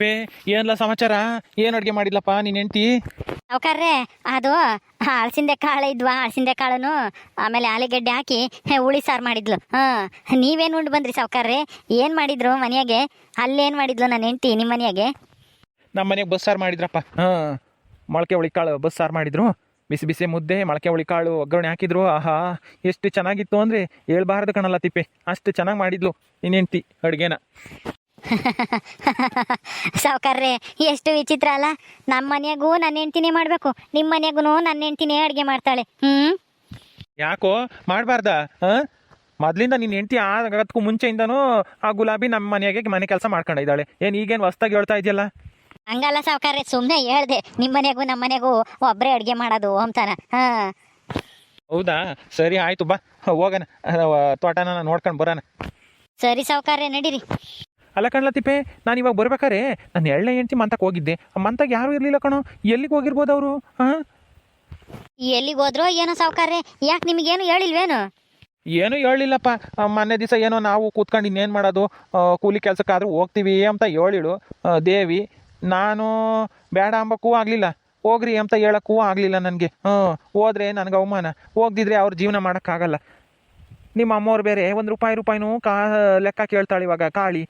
Pay ಏನ್ಲ ಸಮಾಚಾರ? ಏನ್ ಅಡ್ಗೆ ಮಾಡಿಲ್ಲಪ್ಪ ನೀನ್ ಹೆಂಡ್ತಿ? ಸಾವ್ಕಾರ್ರೆ ಅದು ಹಳಸಿಂದೆ ಕಾಳು ಇದ್ವಾ ಹಳಸಿಂದೆ ಕಾಳನು ಆಮೇಲೆ ಆಲೂಗಡ್ಡೆ ಹಾಕಿ ಹುಳಿ ಸಾರು ಮಾಡಿದ್ಲು. ಹಾಂ ನೀವೇನು ಉಂಡು ಬಂದ್ರಿ ಸಾವ್ಕಾರ್ರೆ? ಏನು ಮಾಡಿದ್ರು ಮನೆಯಾಗೆ? ಅಲ್ಲೇನು ಮಾಡಿದ್ಲು ನನ್ನ ಹೆಂಡ್ತಿ ನಿಮ್ಮ ಮನೆಯಾಗೆ? ನಮ್ಮ ಮನೆಗೆ ಬಸ್ಸಾರು ಮಾಡಿದ್ರಪ್ಪ. ಹಾ ಮೊಳಕೆ ಹುಳಿಕಾಳು ಬಸ್ಸಾರು ಮಾಡಿದ್ರು. ಬಿಸಿ ಬಿಸಿ ಮುದ್ದೆ ಮೊಳಕೆ ಹುಳಿಕಾಳು ಒಗ್ಗರಣೆ ಹಾಕಿದ್ರು. ಆಹಾ ಎಷ್ಟು ಚೆನ್ನಾಗಿತ್ತು ಅಂದ್ರೆ ಹೇಳ್ಬಾರ್ದು ಕಣಲ್ಲ ತಿಪ್ಪೆ. ಅಷ್ಟು ಚೆನ್ನಾಗಿ ಮಾಡಿದ್ಲು ನಿನ್ ಹೆಂಡ್ತಿ ಅಡ್ಗೆನ. ಸಾವ್ಕಾರ್ರೆ ಎಷ್ಟು ವಿಚಿತ್ರ ಅಲ್ಲ? ನಮ್ಮ ಮನೆಯಾಗೂ ನನ್ನ ಹೆಂಡ್ತಿನೇ ಮಾಡಬೇಕು. ನಿಮ್ಮ ಮನೆಯಾಗೂ ನನ್ನ ಹೆಂಡ್ತಿನೇ ಅಡುಗೆ ಮಾಡ್ತಾಳೆ. ಹ್ಞೂ ಯಾಕೋ? ಮಾಡಬಾರ್ದ ಹಾ? ಮೊದ್ಲಿಂದ ನಿನ್ನ ಹೆಂಡ್ತಿ ಆಗದಕ್ಕೂ ಮುಂಚೆಯಿಂದನೂ ಆ ಗುಲಾಬಿ ನಮ್ಮ ಮನೆಯಾಗೆ ಮನೆ ಕೆಲಸ ಮಾಡ್ಕೊಂಡಿದ್ದಾಳೆ ಏನು ಈಗೇನು ಹೊಸ್ದಾಗಿ ಹೇಳ್ತಾ ಇದೆಯಲ್ಲ? ಹಂಗಲ್ಲ ಸಾವ್ಕಾರ್ರೆ ಸುಮ್ಮನೆ ಹೇಳ್ದೆ. ನಿಮ್ಮ ಮನೆಗೂ ನಮ್ಮ ಮನೆಗೂ ಒಬ್ಬರೇ ಅಡುಗೆ ಮಾಡೋದು ಅಂತಾನ. ಹಾಂ? ಹೌದಾ? ಸರಿ ಆಯ್ತು ಬಾ. ಹೋಗೋಣ. ತೋಟನ ನೋಡ್ಕೊಂಡು ಬರೋಣ. ಸರಿ ಸಾವುಕಾರ್ರೆ ನಡೀರಿ. ಅಲ್ಲ ಕಣ್ಲ ತಿಪ್ಪೆ ನಾನು ಇವಾಗ ಬರ್ಬೇಕಾರೆ ನಾನು ಎಳ್ಳೆ ಹೆಂಡ್ತಿ ಮಂತಕ್ಕೆ ಹೋಗಿದ್ದೆ. ಆ ಮಂತಕ್ಕೆ ಯಾರು ಇರಲಿಲ್ಲ ಕಣೋ. ಎಲ್ಲಿಗೆ ಹೋಗಿರ್ಬೋದು ಅವರು? ಹಾಂ ಎಲ್ಲಿಗೆ ಹೋದ್ರೋ ಏನೋ ಸಾವುಕಾರ್ರೆ ಯಾಕೆ ನಿಮಗೇನು ಹೇಳಿಲ್ವೇನು? ಏನೂ ಹೇಳಿಲ್ಲಪ್ಪ ಮೊನ್ನೆ ದಿವಸ ಏನೋ ನಾವು ಕೂತ್ಕೊಂಡು ಇನ್ನೇನು ಮಾಡೋದು? ಕೂಲಿ ಕೆಲಸಕ್ಕಾದ್ರೂ ಹೋಗ್ತೀವಿ ಅಂತ ಹೇಳಿಳು. ದೇವಿ ನಾನು ಬೇಡ ಅಂಬಕ್ಕೂ ಆಗಲಿಲ್ಲ. ಹೋಗ್ರಿ ಅಂತ ಹೇಳಕ್ಕೂ ಆಗಲಿಲ್ಲ ನನಗೆ. ಹ್ಞೂ ಹೋದ್ರೆ ನನಗೆ ಅವಮಾನ. ಹೋಗ್ದಿದ್ರೆ ಅವ್ರ ಜೀವನ ಮಾಡೋಕ್ಕಾಗಲ್ಲ. ನಿಮ್ಮ ಅಮ್ಮವ್ರು ಬೇರೆ ಒಂದು ರೂಪಾಯಿ ರೂಪಾಯಿನೂ ಕಾ ಲೆಕ್ಕ ಕೇಳ್ತಾಳೆ ಇವಾಗ ಕಾಳಿ.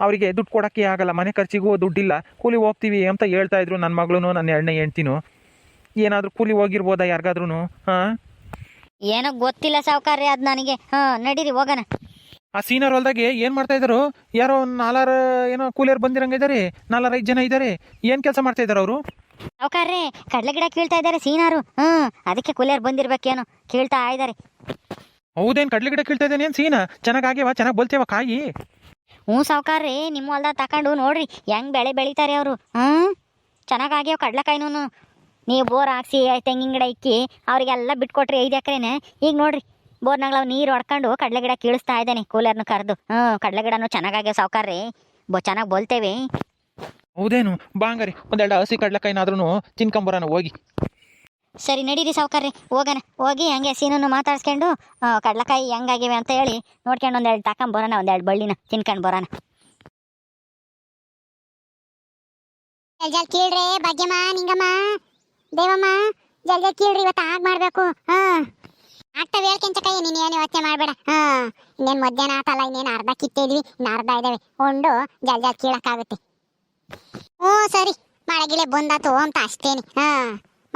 ಅವರಿಗೆ ದುಡ್ಡು ಕೊಡೋಕ್ಕೆ ಆಗಲ್ಲ ಮನೆ ಖರ್ಚಿಗೂ ದುಡ್ಡಿಲ್ಲ ಕೂಲಿ ಹೋಗ್ತೀವಿ ಅಂತ ಹೇಳ್ತಾ ಇದ್ರು ನನ್ನ ಮಗಳು ನನ್ನ ಎರಡನೇ ಹೆಂಡ್ತಿನೂ. ಏನಾದರೂ ಕೂಲಿ ಹೋಗಿರ್ಬೋದಾ ಯಾರಿಗಾದ್ರೂ ಹಾಂ? ಏನೋ ಗೊತ್ತಿಲ್ಲ ಸಾವುಕಾರ ಅದು ನನಗೆ. ಹಾಂ ನಡೀರಿ ಹೋಗೋಣ. ಆ ಸೀನಿಯರ್ ಹೊಲ್ದಾಗೆ ಏನು ಮಾಡ್ತಾ ಇದ್ರು ಯಾರೋ ಒಂದು ನಾಲ್ಕಾರ ಏನೋ ಕೂಲಿಯರ್ ಬಂದಿರಂಗಿದ್ದಾರೆ ನಾಲ್ಕಾರ ಐದು ಜನ ಇದ್ದಾರೆ ಏನು ಕೆಲಸ ಮಾಡ್ತಾ ಇದ್ದಾರೆ ಅವರು? ಸಾವುಕಾರ್ರಿ ಕಡಲೆ ಗಿಡ ಕೇಳ್ತಾ ಇದ್ದಾರೆ ಸೀನಾರು ಹ್ಞೂ ಅದಕ್ಕೆ ಕೂಲಿಯರ್ ಬಂದಿರ್ಬೇಕೇನೋ ಕೇಳ್ತಾ ಇದ್ದಾರೆ. ಹೌದೇನು ಕಡಲೆ ಗಿಡ ಕೇಳ್ತಾ ಇದ್ದೇನೆ ಏನು ಸೀನಾ? ಚೆನ್ನಾಗಿ ಆಗ್ಯವ? ಚೆನ್ನಾಗಿ ಬಲ್ತೇವ ಕಾಯಿ? ಹ್ಞೂ ಸಾವುಕಾರ್ರಿ, ನಿಮ್ಮ ಹೊಲ್ದಾಗ ತಕೊಂಡು ನೋಡ್ರಿ ಹೆಂಗ್ ಬೆಳೆ ಬೆಳಿತಾರೆ ಅವರು. ಹ್ಞೂ, ಚೆನ್ನಾಗಾಗ್ಯಾವ ಕಡ್ಲೆಕಾಯಿನೂ ನೀವು ಬೋರ್ ಹಾಕ್ಸಿ ತೆಂಗಿನ ಗಿಡ ಇಕ್ಕಿ, ಅವರಿಗೆಲ್ಲ ಬಿಟ್ಕೊಟ್ರಿ ಐದು ಎಕರೆನೆ. ಈಗ ನೋಡ್ರಿ ಬೋರ್ನಾಗ ನೀರು ಹೊಡ್ಕೊಂಡು ಕಡಲೆ ಗಿಡ ಕೀಳಿಸ್ತಾ ಇದ್ದಾನೆ ಕೂಲರ್ನ ಕರೆದು. ಹ್ಞೂ, ಕಡಲೆ ಗಿಡನೂ ಚೆನ್ನಾಗಾಗ್ಯಾವ ಸಾವುಕಾರ್ರಿ. ಬೋ, ಚೆನ್ನಾಗಿ ಬೋಲ್ತೇವೆ. ಹೌದೇನು? ಬಾಂಗಾರಿ, ಒಂದೆರಡು ಹಸಿ ಕಡ್ಲೆಕಾಯಿನಾದ್ರೂ ತಿನ್ಕೊಂಬರೋಣ ಹೋಗಿ. ಸರಿ, ನಡೀರಿ ಸಾವುಕಾರ್ರಿ. ಹೋಗೋಣ. ಹೋಗಿ ಹಂಗೆ ಸೀನನ್ನು ಮಾತಾಡ್ಸ್ಕೊಂಡು ಕಡಲಕಾಯಿ ಹೆಂಗಾಗಿವೆ ಅಂತ ಹೇಳಿ ನೋಡ್ಕೊಂಡು ಒಂದೆರಡು ತಕೊಂಬರೋಣ ಒಂದೆರಡು ಬಳ್ಳಿನ ತಿನ್ಕೊಂಡು ಬರೋಣ. ಜಲ್ ಕೀಳ್ರಿ ಭಾಗ್ಯಮ್ಮ, ನಿಂಗಮ್ಮ, ದೇವಮ್ಮ, ಜಲ್ ಜಲ್ ಕೀಳ್ರಿ, ಇವತ್ತು ಆಗ ಮಾಡಬೇಕು. ಹಾ. ಆಗ್ತವೆ ಕೈ ನೀನು ಏನು ಯೋಚನೆ ಮಾಡಬೇಡ. ಹಾ. ಇನ್ನೇನು ಮಧ್ಯಾಹ್ನ ಆತಲ್ಲ, ಇನ್ನೇನು ಅರ್ಧ ಕಿತ್ತಿದ್ವಿ, ಇನ್ನು ಅರ್ಧ ಇದ್ದಾವೆ ಉಂಡು ಜಲ್ ಜಲ್ ಕೀಳಕ್ಕಾಗುತ್ತೆ. ಹ್ಞೂ, ಸರಿ. ಮಳೆಗಿಳೆ ಬಂದಾತು ಅಂತ ಅಷ್ಟೇನಿ. ಹಾ.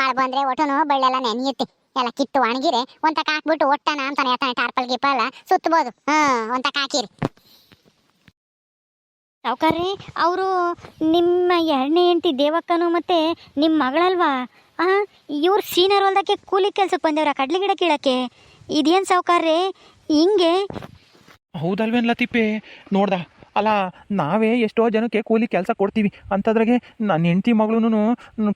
ಮಳೆ ಬಂದ್ರೆ ಒಟ್ಟನು ಬಳ್ಳೆಲ್ಲ ನೆನೆಯುತ್ತೆ. ಎಲ್ಲ ಕಿತ್ತು ಒಣಗಿರೆ ಒಂತಕ ಹಾಕ್ಬಿಟ್ಟು ಒಟ್ಟನ ಅಂತಾನೆ ಹೇಳ್ತಾನೆ ಟಾರ್ಪಲ್ ಸುತ್ತಬಹುದು ಸುತ್ತಬೋದು ಹಾ ಒಂತಕ ಹಾಕಿರಿ. ಸಾವುಕಾರ್ರಿ ಅವರು ನಿಮ್ಮ ಎರಡನೇ ಹೆಂಡತಿ ದೇವಕ್ಕನು ಮತ್ತೆ ನಿಮ್ಮ ಮಗಳಲ್ವಾ? ಆ ಇವ್ರು ಸೀನಿಯರ್ ಹೊಲ್ದಕ್ಕೆ ಕೂಲಿ ಕೆಲ್ಸಕ್ಕೆ ಬಂದೇವ್ರ ಕಡ್ಲಿ ಗಿಡ ಕೀಳಕ್ಕೆ? ಇದೇನು ಸಾವುಕಾರ್ರಿ? ಹಿಂಗೆ? ಹೌದಲ್ವೇನ್ ತಿಪ್ಪೆ ನೋಡ್ದ ಅಲ್ಲ, ನಾವೇ ಎಷ್ಟೋ ಜನಕ್ಕೆ ಕೂಲಿ ಕೆಲಸ ಕೊಡ್ತೀವಿ. ಅಂತದ್ರಾಗೆ ನನ್ನ ಹೆಂಡತಿ ಮಗಳೂ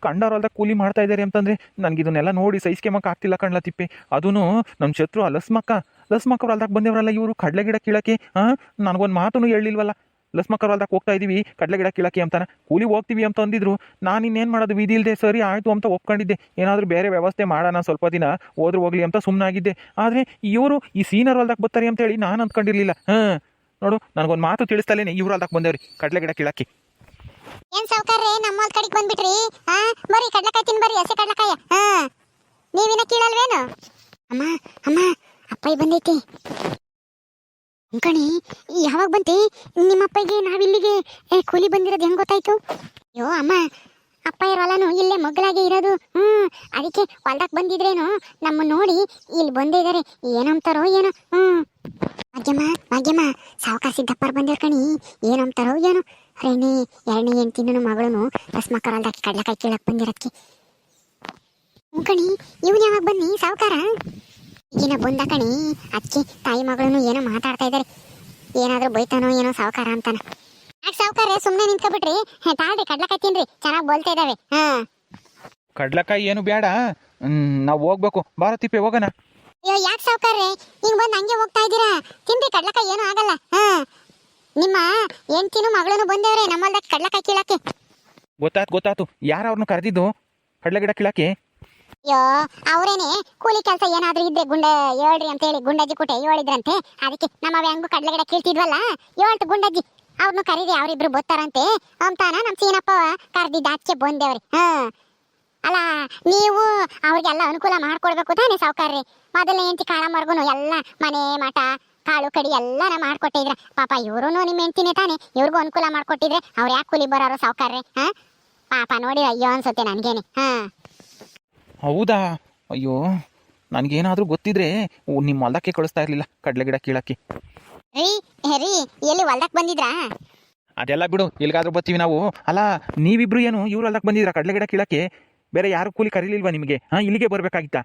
ಕಂಡವ್ರಲ್ದ ಕೂಲಿ ಮಾಡ್ತಾ ಇದ್ದಾರೆ ಅಂತಂದರೆ ನನಗೆ ಇದನ್ನೆಲ್ಲ ನೋಡಿ ಸಹಿಸ್ಕೆಮಕ್ಕೆ ಆಗ್ತಿಲ್ಲ ಕಣ್ಲ ತಿಪ್ಪೆ. ಅದೂ ನಮ್ಮ ಶತ್ರು ಲಸ್ಮಕ್ಕ ಲಸ್ಮಕ್ಕ ಹೊಲ್ದಾಗ ಬಂದವರಲ್ಲ ಇವರು ಕಡಲೆ ಗಿಡ ಕೀಳಕ್ಕೆ ಹಾಂ ನನಗೊಂದು ಮಾತೂ ಹೇಳಿಲ್ವಲ್ಲ ಲಸ್ಮಕ್ಕ ಹೊಲ್ದಾಗ ಹೋಗ್ತಾ ಇದೀವಿ, ಕಡಲೆ ಗಿಡ ಕೀಳಕ್ಕೆ ಅಂತಾನೆ. ಕೂಲಿ ಹೋಗ್ತೀವಿ ಅಂತ ಅಂದಿದ್ರು ನಾನು ಇನ್ನೇನು ಮಾಡೋದು, ವಿಧಿ ಇಲ್ಲದೆ ಸರಿ ಆಯಿತು ಅಂತ ಒಪ್ಕೊಂಡಿದ್ದೆ. ಏನಾದರೂ ಬೇರೆ ವ್ಯವಸ್ಥೆ ಮಾಡೋಣ, ಸ್ವಲ್ಪ ದಿನ ಹೋದ್ರು ಹೋಗ್ಲಿ ಅಂತ ಸುಮ್ಮನಾಗಿದ್ದೆ ಆದರೆ ಇವರು ಈ ಸೀನಿಯರ್ ಹೊಲ್ದಾಗ ಬರ್ತಾರೆ ಅಂತೇಳಿ ನಾನು ಅಂದ್ಕೊಂಡಿರ್ಲಿಲ್ಲ. ಹಾಂ. ನೋಡು, ನನಗೊಂದು ಮಾತು ತಿಳಿಸ್ತಲೇನೆ. ಇವ್ರು ಹೊಲ್ದಾಗ ಬಂದೇವ್ರಿ. ಕಡಲೆ ಗಿಡ ಕೀಳಕ್ಕೆ. ಏನ್ ಸಾವುಕಾರ್ರೆ ನಮ್ಮ ಹೊಲ್ ಕಡೆಗೆ ಬಂದ್ಬಿಟ್ರಿ. ಹಾ ಬರ್ರಿ, ಕಡ್ಲಕಾಯಿ ತಿನ್ ಬರ್ರಿ, ಹಸಿ ಕಡ್ಲೆಕಾಯ. ಹಾ ನೀವಿನ ಕೀಳಲ್ವೇನು? ಅಮ್ಮ ಅಮ್ಮ ಅಪ್ಪಾಯಿ ಬಂದೈತಿ. ಕಣಿ ಯಾವಾಗ ಬಂತಿ? ನಿಮ್ಮ ಅಪ್ಪಗೆ ನಾವಿಲ್ಲಿಗೆ ಕೂಲಿ ಬಂದಿರೋದು ಹೆಂಗ್ ಗೊತ್ತಾಯ್ತು? ಅಯ್ಯೋ, ಅಮ್ಮ ಅಪ್ಪ ಇರೋಲ್ಲನು ಇಲ್ಲೇ ಮಗಳಾಗೆ ಇರೋದು. ಹ್ಮ್, ಅದಕ್ಕೆ ಹೊಲ್ದಕ್ ಬಂದಿದ್ರೇನು? ನಮ್ಮ ನೋಡಿ ಇಲ್ಲಿ ಬಂದಿದ್ದಾರೆ ಏನಂತಾರೋ ಏನೋ. ಹ್ಮ್. ಭಾಗ್ಯಮ್ಮ ಭಾಗ್ಯಮ್ಮ, ಸಾವುಕಾರ ಸಿದ್ದಪ್ಪರ್ ಬಂದಿರ್ ಕಣಿ. ಏನು ಅಂತಾರೋ ಏನು. ಅರೇನೇ, ಎರಡನೇ ಹೆಂಡ್ತಿನೂ ಮಗಳನು ರಸ್ಮಕ್ಕರ ಹೊಲ್ದಾಕಿ ಕಡ್ಲಕಾಯಿ ಕೇಳಕ್ ಬಂದಿರತ್ಕಿ ಹ್ಞೂ ಕಣಿ, ಇವನ್ ಯಾವಾಗ ಬನ್ನಿ ಸಾವುಕಾರ? ಈಗಿನ ಬಂದ ಕಣಿ ಅದಕ್ಕೆ ತಾಯಿ ಮಗಳನು ಏನೋ ಮಾತಾಡ್ತಾ ಇದ್ದಾರೆ ಏನಾದರೂ ಬೈತಾನೋ ಏನೋ ಸಾವುಕಾರ ಅಂತಾನ. ಯಾಕೆ ಸಾವುಕಾರ ಸುಮ್ಮನೆ ನಿಂತ್ಕೊಬಿಟ್ರಿ? ತಾಳ್ರಿ ಕಡ್ಲಕಾಯಿ ತಿನ್ರಿ, ಚೆನ್ನಾಗಿ ಬೋಲ್ತಾ ಇದಾವೆ. ಹಾ. ಕಡ್ಲಕಾಯಿ ಏನು ಬೇಡ ನಾವು ಹೋಗ್ಬೇಕು. ಬಾರ ತಿಪ್ಪೆ ಹೋಗೋಣ. ಅಯ್ಯೋ ಯಾಕೆ ಸಾವುಕಾರ್ರೆ? ಹಿಂಗೆ ಬಂದು ಹಂಗೆ ಹೋಗ್ತಾ ಇದ್ದೀರಾ? ತಿನ್ರಿ ಕಡ್ಲಕಾಯಿ ಏನೂ ಆಗಲ್ಲ. ಹಾ. ನಿಮ್ಮ ಹೆಂಡ್ತಿನೂ ಮಗಳನು ಬಂದೇವ್ರೆ ನಮ್ಮಲ್ದಾಗ ಕಡ್ಲಕಾಯಿ ಕೀಳಕ್ಕೆ. ಗೊತ್ತಾತು ಗೊತ್ತಾತು. ಯಾರು ಅವ್ರನ್ನ ಕರೆದಿದ್ದು? ಕಡಲೆ ಗಿಡ ಕೀಳಕ್ಕೆ? ಅಯ್ಯೋ ಅವರೇನೆ ಕೂಲಿ ಕೆಲಸ ಏನಾದರೂ ಇದ್ರೆ ಗುಂಡ ಹೇಳ್ರಿ ಅಂತ ಹೇಳಿ ಗುಂಡಜ್ಜಿ ಕುಟೆ ಹೇಳಿದ್ರಂತೆ ಅದಕ್ಕೆ ನಮ್ಮ ಹೆಂಗು ಕಡ್ಲೆ ಗಿಡ ಕೀಳ್ತಿದ್ವಲ್ಲ ಹೇಳ್ತು ಗುಂಡಜ್ಜಿ. ಅವ್ರನ್ನು ಕರೀರಿ ಅವ್ರಿಬ್ರು ಬರ್ತಾರಂತೆ ಅಂತಾನ ನಮ್ಮ ಸೀನಪ್ಪ ಕರ್ದಿದ್ದ ಆಚೆ ಬಂದೇವ್ರಿ. ಹಾ. ಅಲ್ಲ ನೀವು ಅವ್ರಿಗೆಲ್ಲ ಅನುಕೂಲ ಮಾಡ್ಕೊಡ್ಬೇಕು ತಾನೇ ಸಾವುಕಾರ್ರಿ. ಮೊದಲನೇ ಹೆಂಡತಿ ಕಾಳಮ್ಮರ್ಗುನು ಎಲ್ಲ ಮನೆ ಮಠ ಕಾಳು ಕಡಿ ಎಲ್ಲಾನ ಮಾಡ್ಕೊಟ್ಟಿದ್ರ. ಪಾಪ ಇವ್ರು ನಿಮ್ಮ ಹೆಂಡತಿನೇ ತಾನೇ. ಇವ್ರಿಗೂ ಅನುಕೂಲ ಮಾಡ್ಕೊಟ್ಟಿದ್ರೆ ಅವ್ರು ಯಾಕೆ ಕೂಲಿ ಬರೋರು ಸಾವುಕಾರ್ರಿ ಹಾ? ಪಾಪ ನೋಡಿ ಅಯ್ಯೋ ಅನ್ಸುತ್ತೆ ನನ್ಗೇನೆ ಹಾ? ಹೌದಾ? ಅಯ್ಯೋ ನನಗೇನಾದರೂ ಗೊತ್ತಿದ್ರೆ ನಿಮ್ಮ ಹೊಲಕ್ಕೆ ಕಳಿಸ್ತಾ ಇರಲಿಲ್ಲ ಕಡಲೆ ಗಿಡ ಕೀಳಕ್ಕೆ. ರೀ ರೀ ಎಲ್ಲಿ ಹೊಲ್ದಕ್ಕೆ ಬಂದಿದ್ರಾ? ಅದೆಲ್ಲ ಬಿಡು ಎಲ್ಲಿಗಾದ್ರೂ ಬರ್ತೀವಿ ನಾವು. ಅಲ್ಲ ನೀವಿಬ್ರು ಏನು ಇವ್ರು ಹೊಲ್ದಕ್ಕೆ ಬಂದಿದ್ರಾ ಕಡಲೆ ಗಿಡ ಕೀಳಕ್ಕೆ? ಬೇರೆ ಯಾರು ಕೂಲಿ ಕರೀಲಿಲ್ವಾ ನಿಮಗೆ? ಹಾ ಇಲ್ಲಿಗೆ ಬರಬೇಕಾಗಿತ್ತಾ?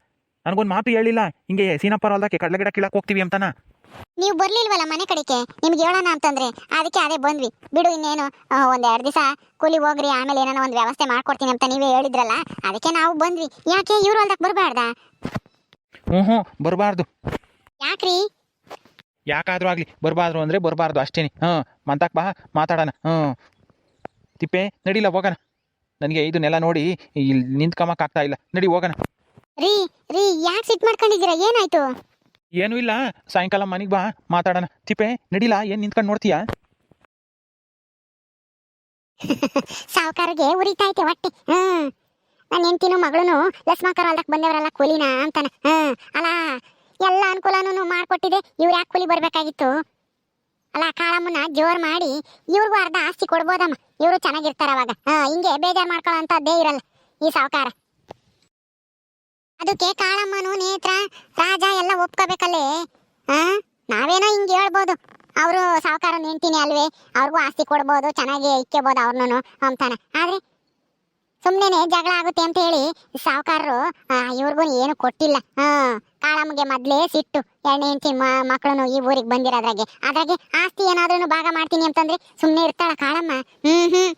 ನನಗೊಂದು ಮಾತು ಹೇಳಿಲ್ಲ. ಹಿಂಗೆ ಸೀನಪ್ಪ ಕಡಲೆ ಗಿಡ ಕೀಳಕ್ಕೆ ಹೋಗ್ತೀವಿ ಅಂತಾನ? ನೀವು ಬರ್ಲಿಲ್ವಲ್ಲ ಮನೆ ಕಡೆಗೆ? ನಿಮ್ಗೆ ಹೇಳೋಣ ಅಂತಂದ್ರೆ ಅದಕ್ಕೆ ಅದೇ ಬಂದ್ವಿ. ಬಿಡು ಇನ್ನೇನು ಒಂದ್ ಎರಡ್ ದಿವಸ ಕೂಲಿ ಹೋಗ್ರಿ ಆಮೇಲೆ ಏನಾನ ಒಂದು ವ್ಯವಸ್ಥೆ ಮಾಡ್ಕೊಡ್ತೀನಿ ಅಂತ ನೀವೇ ಹೇಳಿದ್ರಲ್ಲ ಅದಕ್ಕೆ ನಾವು ಬಂದ್ವಿ. ಯಾಕೆ ಇವ್ರು ಹೊಲ್ದಕ್ ಬರಬಾರ್ದ? ಹ್ಞೂ ಹ್ಞೂ ಬರಬಾರ್ದು. ಯಾಕ್ರಿ? ಯಾಕಾದ್ರೂ ಆಗಲಿ ಬರಬಾರ್ದು ಅಂದ್ರೆ ಬರಬಾರ್ದು ಅಷ್ಟೇ ಹಾಂ ಮಂತಕ್ಕೆ ಬಾ ಮಾತಾಡೋಣ. ಹ್ಞೂ ತಿಪ್ಪೆ ನಡಿಲ್ಲ ಹೋಗೋಣ. ನನಗೆ ಇದನ್ನೆಲ್ಲ ನೋಡಿ ಇಲ್ಲಿ ನಿಂತ್ಕೊಂಬಕ್ಕಾಗ್ತಾ ಇಲ್ಲ. ನಡಿ ಹೋಗೋಣ. ರೀ ರೀ ಯಾಕೆ ಸಿಟ್ ಮಾಡ್ಕೊಂಡಿದ್ದೀರಾ? ಏನಾಯ್ತು? ಏನೂ ಇಲ್ಲ. ಸಾಯಂಕಾಲ ಮನೆಗೆ ಬಾ ಮಾತಾಡೋಣ. ತಿಪ್ಪೆ ನಡಿಲ್ಲ ಏನು ನಿಂತ್ಕೊಂಡು ನೋಡ್ತೀಯಾ? ಸಾವುಕಾರಿಗೆ ಉರಿತೈತೆ ಹೊಟ್ಟೆ. ಹ್ಮ್. ನನ್ನ ಹೆಂಡತಿನೂ ಮಗಳನು ಲಸ್ಮಾಕರ್ ಹೊಲ್ದಕ್ ಬಂದವರಲ್ಲ ಕೂಲಿನ ಅಂತಾನೆ. ಹ್ಮ್. ಅಲ್ಲ ಎಲ್ಲ ಅನುಕೂಲನೂ ಮಾಡ್ಕೊಟ್ಟಿದೆ. ಇವ್ರು ಯಾಕೆ ಕೂಲಿ ಬರ್ಬೇಕಾಗಿತ್ತು? ಅಲ್ಲ ಕಾಳಮ್ಮನ ಜೋರ್ ಮಾಡಿ ಇವ್ರಿಗೂ ಅರ್ಧ ಆಸ್ತಿ ಕೊಡ್ಬೋದಮ್ಮ. ಇವರು ಚೆನ್ನಾಗಿರ್ತಾರ ಅವಾಗ. ಹಿಂಗೆ ಬೇಜಾರ್ ಮಾಡ್ಕೊಳ್ಳೋ ಅಂತದ್ದೇ ಇರಲ್ಲ ಈ ಸಾವುಕಾರ. ಅದಕ್ಕೆ ಕಾಳಮ್ಮನು ನೇತ್ರ, ರಾಜ ಎಲ್ಲ ಒಪ್ಕೋಬೇಕಲ್ಲೇ. ಹಾ, ನಾವೇನೋ ಹಿಂಗೆ ಹೇಳ್ಬೋದು. ಅವರು ಸಾವುಕಾರ ನಿಂತೀನಿ ಅಲ್ವೇ. ಅವ್ರಿಗೂ ಆಸ್ತಿ ಕೊಡ್ಬೋದು, ಚೆನ್ನಾಗಿ ಇಕ್ಕೋಬೋದು ಅವ್ರನ್ನೂ ಅಂತಾನೆ ಆದ್ರೆ ಸುಮ್ಮನೆ ಜಗಳ ಆಗುತ್ತೆ ಅಂತ ಹೇಳಿ ಸಾವುಕಾರರು ಇವ್ರಿಗೂ ಏನು ಕೊಟ್ಟಿಲ್ಲ. ಕಾಳಮ್ಮಗೆ ಮೊದ್ಲೇ ಸಿಟ್ಟು. ಎರಡನೇ ಹೆಂಡತಿ ಮಕ್ಕಳು ಈ ಊರಿಗೆ ಬಂದಿರೋದ್ರಾಗೆ ಅದ್ರಾಗೆ. ಆಸ್ತಿ ಏನಾದ್ರೂ ಭಾಗ ಮಾಡ್ತೀನಿ ಅಂತಂದ್ರೆ ಸುಮ್ಮನೆ ಇರ್ತಾಳ ಕಾಳಮ್ಮ. ಹ್ಮ್ ಹ್ಮ್.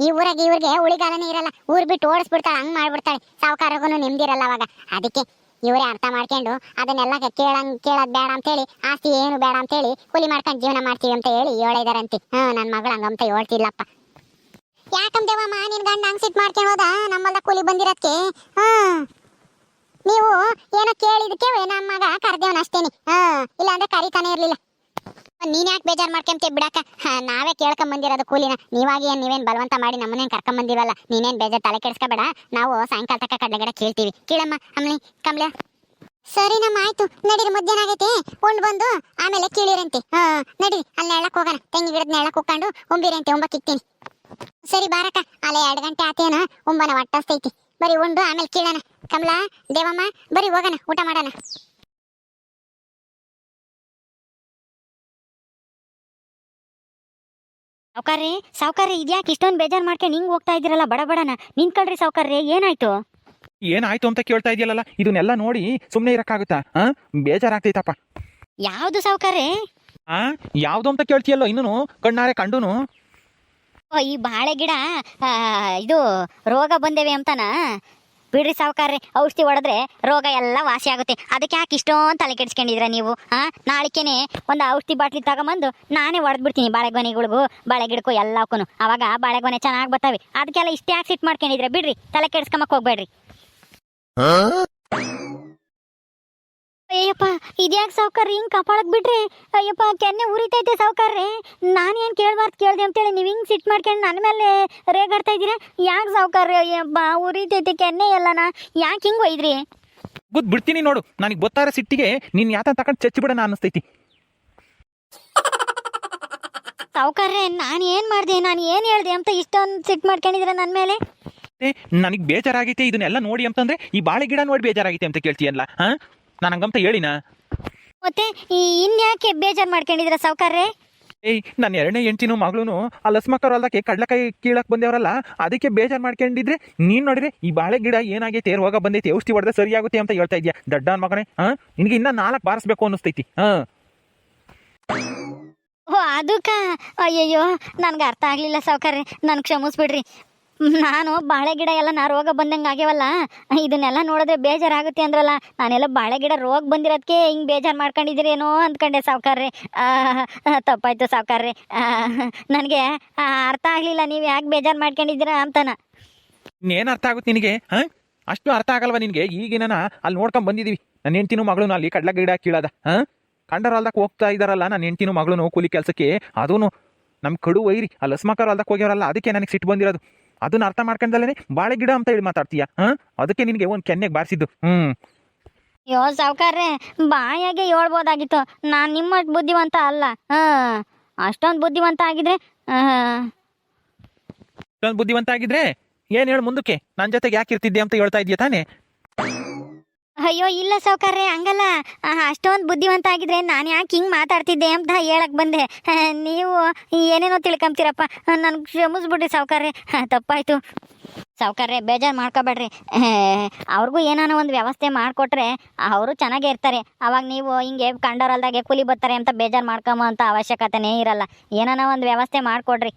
ಈ ಊರಾಗೆ ಇವ್ರಿಗೆ ಉಳಿಗಾಲನೇ ಇರಲ್ಲ. ಊರ್ ಬಿಟ್ಟು ಓಡಿಸ್ಬಿಡ್ತಾಳೆ, ಹಂಗ್ ಮಾಡ್ಬಿಡ್ತಾಳೆ. ಸಾವುಕಾರಗೂ ನೆಮ್ಮದಿರಲ್ಲ ಅವಾಗ. ಅದಕ್ಕೆ ಇವರೇ ಅರ್ಥ ಮಾಡ್ಕೊಂಡು ಅದನ್ನೆಲ್ಲ ಕೇಳಂಗ್, ಕೇಳೋದ್ ಬೇಡ ಅಂತ ಹೇಳಿ, ಆಸ್ತಿ ಏನು ಬೇಡ ಅಂತ ಹೇಳಿ, ಕೂಲಿ ಮಾಡ್ಕೊಂಡು ಜೀವನ ಮಾಡ್ತೀವಿ ಅಂತ ಹೇಳಿ ಹೇಳಿದಾರಂತೆ ಹಾ ನನ್ನ ಮಗಳು ಹಂಗಂತ ಹೇಳ್ತಿಲ್ಲಪ್ಪ. ಯಾಕಂದೇವಮ್ಮ ನಿನ್ ಗಂಡ ಹಂಗ್ ಸಿಟ್ ಮಾಡ್ಕೊಂಡು ನಮ್ಮಲ್ಲ ಕೂಲಿ ಬಂದಿರಕ್ಕೆ ಹಾ. ನೀವು ಏನೋ ಕೇಳಿದಕ್ಕೆ ನಮ್ಮ ಮಗ ಕರ್ದೇವನ ಅಷ್ಟೇನಿ. ಹಾ ಇಲ್ಲ ಅಂದ್ರೆ ಕರಿತಾನೆ ಇರ್ಲಿಲ್ಲ. ನೀನ್ ಯಾಕೆ ಬೇಜಾರ್ ಮಾಡ್ಕೊಂತೀವಿ ಬಿಡಕ್ಕ? ನಾವೇ ಕೇಳ್ಕೊಂಡ್ ಬಂದಿರೋದು ಕೂಲಿನ. ನೀವಾಗಿ ಏನ್, ನೀವೇನ್ ಬಲವಂತ ಮಾಡಿ ನಮ್ಮನ್ನೇನ್ ಕರ್ಕೊಂಡ್ ಬಂದಿವಲ್ಲ ನೀನೇನ್ ಬೇಜಾರ್ ತಲೆ ಕೆಡ್ಸ್ಕೊಬೇಡ. ನಾವು ಸಾಯಂಕಾಲ ತಕ್ಕ ಕಡ್ಲೆಗಡೆ ಕೇಳ್ತೀವಿ. ಕೇಳಮ್ಮ ಅಮ್ಲಿ ಕಮ್ಲ. ಸರಿ ನಮ್ಮ, ಆಯ್ತು. ನಡೀರಿ, ಮಧ್ಯಾಹ್ನ ಆಗೈತೆ. ಉಂಡ್ ಬಂದು ಆಮೇಲೆ ಕೀಳಿರಂತೆ. ಹಾ, ನಡೀರಿ ಅಲ್ಲಿ ನೆಳಕ್ ಹೋಗೋಣ. ತೆಂಗಿ ಗಿಡದ ನೆಳಕ್ ಹೋಗ್ಕೊಂಡು ಉಂಬಿರಂತೆ ಉಂಬಕ್ಕಿಕ್ತೀನಿ ಸರಿ ಬಾರಕ್ಕ ಅಲ್ಲೇ ಎರಡು ಗಂಟೆ ಆತೇನ ಉಂಬನ ಒಟ್ಟಸ್ತೈತಿ ಬರೀ ಉಂಡು ಆಮೇಲೆ ಕೀಳೋಣ. ಕಮಲಾ ದೇವಮ್ಮ ಬರೀ ಹೋಗೋಣ ಊಟ ಮಾಡೋಣ. ಸಾವ್ಕಾರ್ರಿ ಸಾವುಕಾರ್ರಿ ಇದ್ಯಾಕೆ ಇಷ್ಟೊಂದು ಬೇಜಾರು ಮಾಡ್ಕೊಂಡು ಹಿಂಗೆ ಹೋಗ್ತಾ ಇದ್ದೀರಲ್ಲ ಬಡ ಬಡನ. ನಿಂತ್ಕೊಳ್ರಿ ಸಾವ್ಕಾರ್ರಿ ಏನಾಯ್ತು? ಏನಾಯ್ತು ಅಂತ ಕೇಳ್ತಾ ಇದೆಯಲ್ಲ ಇದನ್ನೆಲ್ಲ ನೋಡಿ ಸುಮ್ಮನೆ ಇರೋಕ್ಕಾಗುತ್ತಾ? ಹಾಂ ಬೇಜಾರಾಗ್ತೈತಪ್ಪ. ಯಾವುದು ಸಾವುಕಾರ್ರಿ? ಆ? ಯಾವ್ದು ಅಂತ ಕೇಳ್ತೀಯಲ್ಲೋ ಇನ್ನೂ ಕಣ್ಣಾರೆ ಕಂಡುನು? ಈ ಬಾಳೆ ಗಿಡ ಇದು ರೋಗ ಬಂದೇವೆ ಅಂತಾನ? ಬಿಡ್ರಿ ಸಾವುಕಾರ್ರಿ, ಔಷಧಿ ಹೊಡೆದ್ರೆ ರೋಗ ಎಲ್ಲ ವಾಸಿ ಆಗುತ್ತೆ. ಅದಕ್ಕೆ ಯಾಕೆ ಇಷ್ಟೊಂದು ತಲೆ ಕೆಡಿಸ್ಕೊಂಡಿದ್ರ ನೀವು ಹಾ ನಾಳಿಕೆನೆ ಒಂದು ಔಷಧಿ ಬಾಟ್ಲಿ ತಗೊಂಬಂದು ನಾನೇ ಹೊಡೆದ್ಬಿಡ್ತೀನಿ ಬಾಳೆಗೊನೆಗಳಿಗೂ ಬಾಳೆ ಗಿಡಕ್ಕೂ ಎಲ್ಲಕ್ಕೂ ಅವಾಗ ಬಾಳೆಗೊನೆ ಚೆನ್ನಾಗಿ ಬರ್ತವೆ ಅದಕ್ಕೆಲ್ಲ ಇಷ್ಟೇ ಯಾಕೆ ಮಾಡ್ಕೊಂಡಿದ್ರೆ, ಬಿಡ್ರಿ, ತಲೆ ಕೆಡ್ಸ್ಕೊಂಬಕ್ ಹೋಗ್ಬೇಡ್ರಿ. ಅಯ್ಯಪ್ಪ ಇದ್ಯಾಕೆ ಸಾವ್ಕಾರ್ರಿ? ಹಿಂಗೆ ಕಪಾಳಕ್ಕೆ ಬಿಡ್ರಿ ಅಯ್ಯಪ್ಪ ಕೆನ್ನೆ ಉರಿತೈತೆ ಸಾವುಕಾರ್ರಿ. ನಾನು ಏನು ಕೇಳ್ಬಾರ್ದು ಕೇಳ್ದೆ ಅಂತೇಳಿ ನೀವು ಹಿಂಗೆ ಸಿಟ್ ಮಾಡ್ಕೊಂಡು ನನ್ನ ಮೇಲೆ ರೇಗಾಡ್ತಾ ಇದ್ದೀರಾ? ಯಾಕೆ ಸಾವ್ಕಾರ್ರಿ ಅಯ್ಯಪ್ಪ ಉರಿತೈತೆ ಕೆನ್ನೆ ಎಲ್ಲನ? ಯಾಕೆ ಹಿಂಗ್ ಒಯ್ದ್ರಿ? ಗುದ್ ಬಿಡ್ತೀನಿ ನೋಡು. ನನಗೆ ಗೊತ್ತಾರ ಸಿಟ್ಟಿಗೆ ನೀನು ಯಾತ ತಗೊಂಡು ಚಚ್ಚಿ ಬಿಡೋಣ ಅನ್ನಿಸ್ತೈತಿ. ಸಾವುಕಾರ್ರೆ ನಾನು ಏನು ಮಾಡ್ದೆ? ನಾನು ಏನು ಹೇಳ್ದೆ ಅಂತ ಇಷ್ಟೊಂದು ಸಿಟ್ ಮಾಡ್ಕೊಂಡಿದ್ದೀರಾ ನನ್ನ ಮೇಲೆ? ನನಗೆ ಬೇಜಾರಾಗೈತೆ. ಇದನ್ನೆಲ್ಲ ನೋಡಿ ಅಂತಂದ್ರೆ ಈ ಬಾಳೆ ಗಿಡ ನೋಡಿ ಬೇಜಾರಾಗೈತೆ ಅಂತ ಕೇಳ್ತೀಯಲ್ಲ ಹಾಂ? ನಾನು ಹಂಗಂತ ಹೇಳಿನ? ಮತ್ತೆ ಇನ್ಯಾಕೆ ಬೇಜಾರ್ ಮಾಡ್ಕೊಂಡಿದ್ರ ಸಾವ್ಕಾರ್ರೆ? ಏಯ್ ನನ್ನ ಎರಡನೇ ಹೆಂಡ್ತಿನೂ ಮಗಳೂ ಆ ಲಸ್ಮಕ್ಕರ್ ಹೊಲ್ದಕ್ಕೆ ಕಡ್ಲೆಕಾಯಿ ಕೀಳಕ್ಕೆ ಬಂದೇವ್ರಲ್ಲ ಅದಕ್ಕೆ ಬೇಜಾರು ಮಾಡ್ಕೊಂಡಿದ್ರೆ ನೀನು ನೋಡಿದ್ರೆ ಈ ಬಾಳೆ ಗಿಡ ಏನಾಗೈತೆ ರೋಗ ಬಂದೈತೆ ಔಷಧಿ ಹೊಡೆದ್ರೆ ಸರಿಯಾಗುತ್ತೆ ಅಂತ ಹೇಳ್ತಾ ಇದೆಯಾ? ದಡ್ಡನ ಮಗನೇ ಹಾಂ ನಿನಗೆ ಇನ್ನೂ ನಾಲ್ಕು ಬಾರಿಸ್ಬೇಕು ಅನ್ನಿಸ್ತೈತಿ ಹಾಂ ಓ ಅದಕ್ಕ? ಅಯ್ಯಯ್ಯೋ ನನ್ಗೆ ಅರ್ಥ ಆಗ್ಲಿಲ್ಲ ಸಾವ್ಕಾರ್ರೆ ನನ್ ಕ್ಷಮಿಸ್ಬಿಡ್ರಿ. ನಾನು ಬಾಳೆ ಗಿಡ ಎಲ್ಲ ನಾ ರೋಗ ಬಂದಂಗೆ ಆಗ್ಯಾವಲ್ಲ, ಇದನ್ನೆಲ್ಲ ನೋಡಿದ್ರೆ ಬೇಜಾರಾಗುತ್ತೆ ಅಂದ್ರಲ್ಲ. ನಾನೆಲ್ಲ ಬಾಳೆ ಗಿಡ ರೋಗ ಬಂದಿರೋದಕ್ಕೆ ಹಿಂಗೆ ಬೇಜಾರು ಮಾಡ್ಕೊಂಡಿದ್ದೀರೇನೋ ಅಂದ್ಕೊಂಡೆ ಸಾವುಕಾರ್ರಿ. ತಪ್ಪಾಯ್ತು ಸಾವುಕಾರ್ರಿ. ನನಗೆ ಅರ್ಥ ಆಗಲಿಲ್ಲ, ನೀವು ಯಾಕೆ ಬೇಜಾರು ಮಾಡ್ಕೊಂಡಿದ್ದೀರಾ ಅಂತನ. ಇನ್ನೇನು ಅರ್ಥ ಆಗುತ್ತೆ ನಿನಗೆ, ಹಾಂ? ಅಷ್ಟು ಅರ್ಥ ಆಗಲ್ವಾ ನಿನಗೆ? ಈಗಿನ ಅಲ್ಲಿ ನೋಡ್ಕೊಂಡ್ ಬಂದಿದ್ದೀವಿ ನನ್ನ ಹೆಂಡ್ತಿನೂ ಮಗಳು ಅಲ್ಲಿ ಕಡ್ಲೆ ಗಿಡ ಕೀಳದ, ಹಾಂ? ಕಂಡರ ಹೊಲ್ದಕ್ಕೆ ಹೋಗ್ತಾ ಇದ್ದಾರಲ್ಲ ನನ್ನ ಹೆಂಡ್ತಿನೂ ಮಗಳು ಕೂಲಿ ಕೆಲಸಕ್ಕೆ. ಅದೂ ನಮ್ಮ ಕಡು ವೈರಿ, ಅಲ್ಲಿ ಹಸ್ಮಕಾರ ಅಲ್ದಕ್ಕೆ ಹೋಗ್ಯಾರಲ್ಲ, ಅದಕ್ಕೆ ನನಗೆ ಸಿಟ್ಟು ಬಂದಿರೋದು. ಅದನ್ನ ಅರ್ಥ ಮಾಡ್ಕೊಂಡಲ್ಲೇ ಬಾಳೆ ಗಿಡ ಅಂತ ಹೇಳಿ ಮಾತಾಡ್ತೀಯ? ಹಾಂ? ಅದಕ್ಕೆ ನಿನಗೆ ಒಂದು ಕೆನ್ನೆಗೆ ಬಾರಿಸಿದ್ದು. ಹ್ಞೂ ಯೋ ಸಾವ್ಕಾರ್ರೆ ಬಾಯಾಗೆ ಹೇಳ್ಬೋದಾಗಿತ್ತು. ನಾನು ನಿಮ್ಮ ಬುದ್ಧಿವಂತ ಅಲ್ಲ. ಹಾಂ. ಅಷ್ಟೊಂದು ಬುದ್ಧಿವಂತ ಆಗಿದ್ರೆ ಅಷ್ಟೊಂದು ಬುದ್ಧಿವಂತ ಆಗಿದ್ರೆ ಏನು ಹೇಳು ಮುಂದಕ್ಕೆ? ನನ್ನ ಜೊತೆಗೆ ಯಾಕೆ ಇರ್ತಿದ್ದೆ ಅಂತ ಹೇಳ್ತಾ ಇದೆಯಾ ತಾನೇ? ಅಯ್ಯೋ, ಇಲ್ಲ ಸೌಕರ್ಯ ಹಂಗಲ್ಲ. ಅಷ್ಟೊಂದು ಬುದ್ಧಿವಂತ ಆಗಿದ್ರೆ ನಾನು ಯಾಕೆ ಹಿಂಗೆ ಮಾತಾಡ್ತಿದ್ದೆ ಅಂತ ಹೇಳಕ್ ಬಂದೆ. ನೀವು ಏನೇನೋ ತಿಳ್ಕೊಂತೀರಪ್ಪ ನನಗೆ ಕ್ಷಮಿಸ್ಬಿಡ್ರಿ ಸಾವುಕಾರ್ರೆ. ತಪ್ಪಾಯಿತು. ಸೌಕರ್ಯ ಬೇಜಾರು ಮಾಡ್ಕೋಬೇಡ್ರಿ. ಅವ್ರಿಗೂ ಏನಾನ ಒಂದು ವ್ಯವಸ್ಥೆ ಮಾಡಿಕೊಟ್ರೆ ಅವರು ಚೆನ್ನಾಗೇ ಇರ್ತಾರೆ. ಅವಾಗ ನೀವು ಹಿಂಗೆ ಕಂಡೋರಲ್ದಾಗೆ ಕೂಲಿ ಬರ್ತಾರೆ ಅಂತ ಬೇಜಾರು ಮಾಡ್ಕೊಂಬ ಅಂತ ಅವಶ್ಯಕತೆನೇ ಇರಲ್ಲ. ಏನಾನ ಒಂದು ವ್ಯವಸ್ಥೆ ಮಾಡಿಕೊಡ್ರಿ.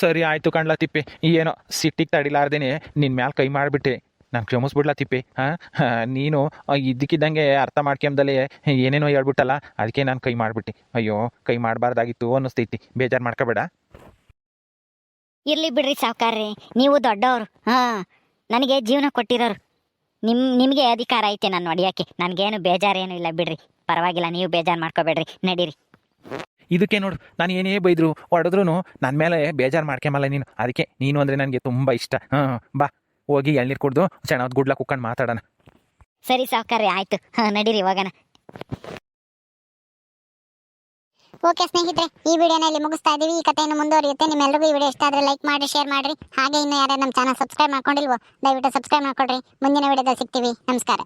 ಸರಿ ಆಯ್ತು ಕಣ್ಲ ತಿಪ್ಪಿ ಏನೋ ಸಿಟ್ಟಿಗೆ ತಡಿಲಾರ್ದೇನೆ ನಿನ್ನ ಮ್ಯಾಲ ಕೈ ಮಾಡಿಬಿಟ್ಟೆ. ನಾನು ಕ್ಷಮಿಸ್ಬಿಡ್ಲಾ ಹಾ? ಹಾಂ ನೀನು ಇದ್ದಕ್ಕಿದ್ದಂಗೆ ಅರ್ಥ ಮಾಡ್ಕೊಂಬಲ್ಲಿ ಏನೇನೋ ಹೇಳ್ಬಿಟ್ಟಲ್ಲ ಅದಕ್ಕೆ ನಾನು ಕೈ ಮಾಡಿಬಿಟ್ಟೆ. ಅಯ್ಯೋ ಕೈ ಮಾಡಬಾರ್ದಾಗಿತ್ತು ಅನ್ನಿಸ್ತೈತಿ. ಬೇಜಾರು ಮಾಡ್ಕೋಬೇಡ. ಇರಲಿ ಬಿಡ್ರಿ ಸಾವುಕಾರ್ರಿ ನೀವು ದೊಡ್ಡವರು ಹಾಂ ನನಗೆ ಜೀವನ ಕೊಟ್ಟಿರೋರು. ನಿಮ್ ನಿಮಗೆ ಅಧಿಕಾರ ಐತೆ ನಾನು ಹೊಡಿಯೋಕ್ಕೆ ನನಗೇನು ಬೇಜಾರೇನು ಇಲ್ಲ ಬಿಡ್ರಿ. ಪರವಾಗಿಲ್ಲ ನೀವು ಬೇಜಾರು ಮಾಡ್ಕೋಬೇಡ್ರಿ. ನಡೀರಿ. ಇದಕ್ಕೆ ನೋಡು ನಾನು ಏನೇ ಬೈದ್ರು ಹೊಡೆದ್ರು ನನ್ನ ಮೇಲೆ ಬೇಜಾರು ಮಾಡ್ಕೊಂಬಲ್ಲ ನೀನು. ಅದಕ್ಕೆ ನೀನು ಅಂದರೆ ನನಗೆ ತುಂಬ ಇಷ್ಟ. ಹಾಂ ಬಾ. ಹೋಗಿ ಎಳ್ನೀರು ಕುಡ್ದು ಚೆನ್ನಾಗಿ ಗುಡ್ಲ ಕುಕ್ಕಂಡು ಮಾತಾಡೋಣ. ಸರಿ ಸಾವ್ಕಾರ್ರಿ, ಆಯ್ತು. ನಡೀರಿ ಇವಾಗ ಓಕೆ ಸ್ನೇಹಿತರೆ, ಈ ವಿಡಿಯೋನ ಇಲ್ಲಿ ಮುಗಿಸ್ತಾ ಇದೀವಿ. ಈ ಕಥೆಯನ್ನು ಮುಂದುವರಿಯುತ್ತೆ. ನಿಮ್ಮೆಲ್ಲರಿಗೂ ಈ ವಿಡಿಯೋ ಇಷ್ಟ ಆದ್ರೆ ಲೈಕ್ ಮಾಡಿ, ಶೇರ್ ಮಾಡ್ರಿ. ಹಾಗೆ ಇನ್ನೂ ಯಾರು ನಮ್ಮ ಚಾನಲ್ ಸಬ್ಸ್ಕ್ರೈಬ್ ಮಾಡ್ಕೊಂಡಿಲ್ವೋ, ದಯವಿಟ್ಟು ಸಬ್ಸ್ಕ್ರೈಬ್ ಮಾಡ್ಕೊಳ್ರಿ. ಮುಂದಿನ ವಿಡಿಯೋದಲ್ಲಿ ಸಿಗ್ತೀವಿ. ನಮಸ್ಕಾರ.